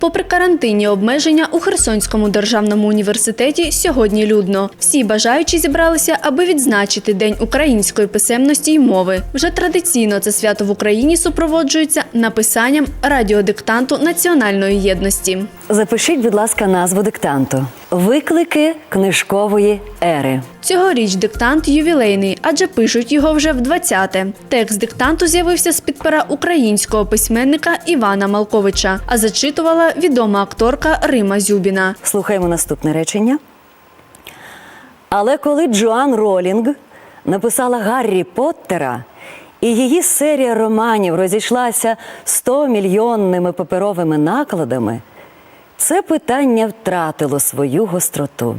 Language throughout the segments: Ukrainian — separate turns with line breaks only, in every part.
Попри карантинні обмеження у Херсонському державному університеті сьогодні людно. Всі бажаючі зібралися, аби відзначити День української писемності й мови. Вже традиційно це свято в Україні супроводжується написанням радіодиктанту національної єдності.
Запишіть, будь ласка, назву диктанту. Виклики книжкової ери.
Цьогоріч диктант ювілейний, адже пишуть його вже в 20-те. Текст диктанту з'явився з під пера українського письменника Івана Малковича, а зачитувала відома акторка Рима Зюбіна.
Слухаємо наступне речення. Але коли Джоан Ролінг написала Гаррі Поттера, і її серія романів розійшлася 100 мільйонними паперовими накладами, це питання втратило свою гостроту.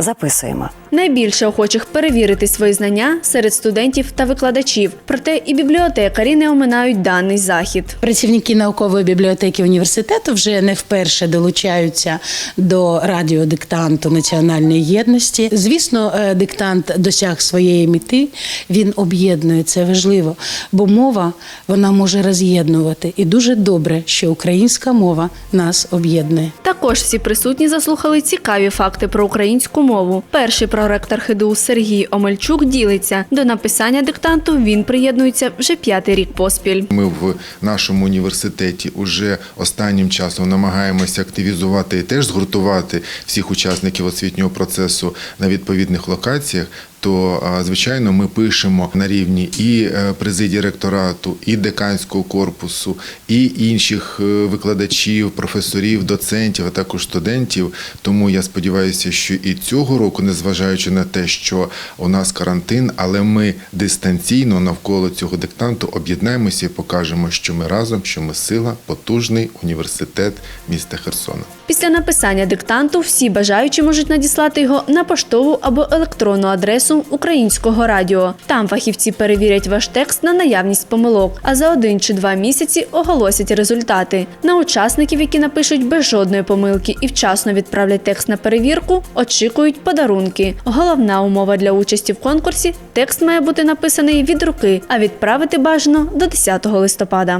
Записуємо.
Найбільше охочих перевірити свої знання серед студентів та викладачів. Проте і бібліотекарі не оминають даний захід.
Працівники наукової бібліотеки університету вже не вперше долучаються до радіодиктанту національної єдності. Звісно, е, диктант досяг своєї мети. Він об'єднує це важливо, бо мова вона може роз'єднувати. І дуже добре, що українська мова нас об'єднує.
Також всі присутні заслухали цікаві факти про українську мову. Перший проректор ХДУ Сергій Омельчук ділиться до написання диктанту. Він приєднується вже п'ятий рік поспіль.
Ми в нашому університеті уже останнім часом намагаємося активізувати і теж згуртувати всіх учасників освітнього процесу на відповідних локаціях. То звичайно ми пишемо на рівні і е, президії ректорату, і деканського корпусу, і інших е, викладачів, професорів, доцентів, а також студентів. Тому я сподіваюся, що і цього року, незважаючи на те, що у нас карантин, але ми дистанційно навколо цього диктанту об'єднаємося і покажемо, що ми разом, що ми сила, потужний університет міста Херсона.
Після написання диктанту всі бажаючі можуть надіслати його на поштову або електронну адресу українського радіо. Там фахівці перевірять ваш текст на наявність помилок, а за один чи два місяці оголосять результати. На учасників, які напишуть без жодної помилки і вчасно відправлять текст на перевірку, очікують подарунки. Головна умова для участі в конкурсі текст має бути написаний від руки, а відправити бажано до 10 листопада.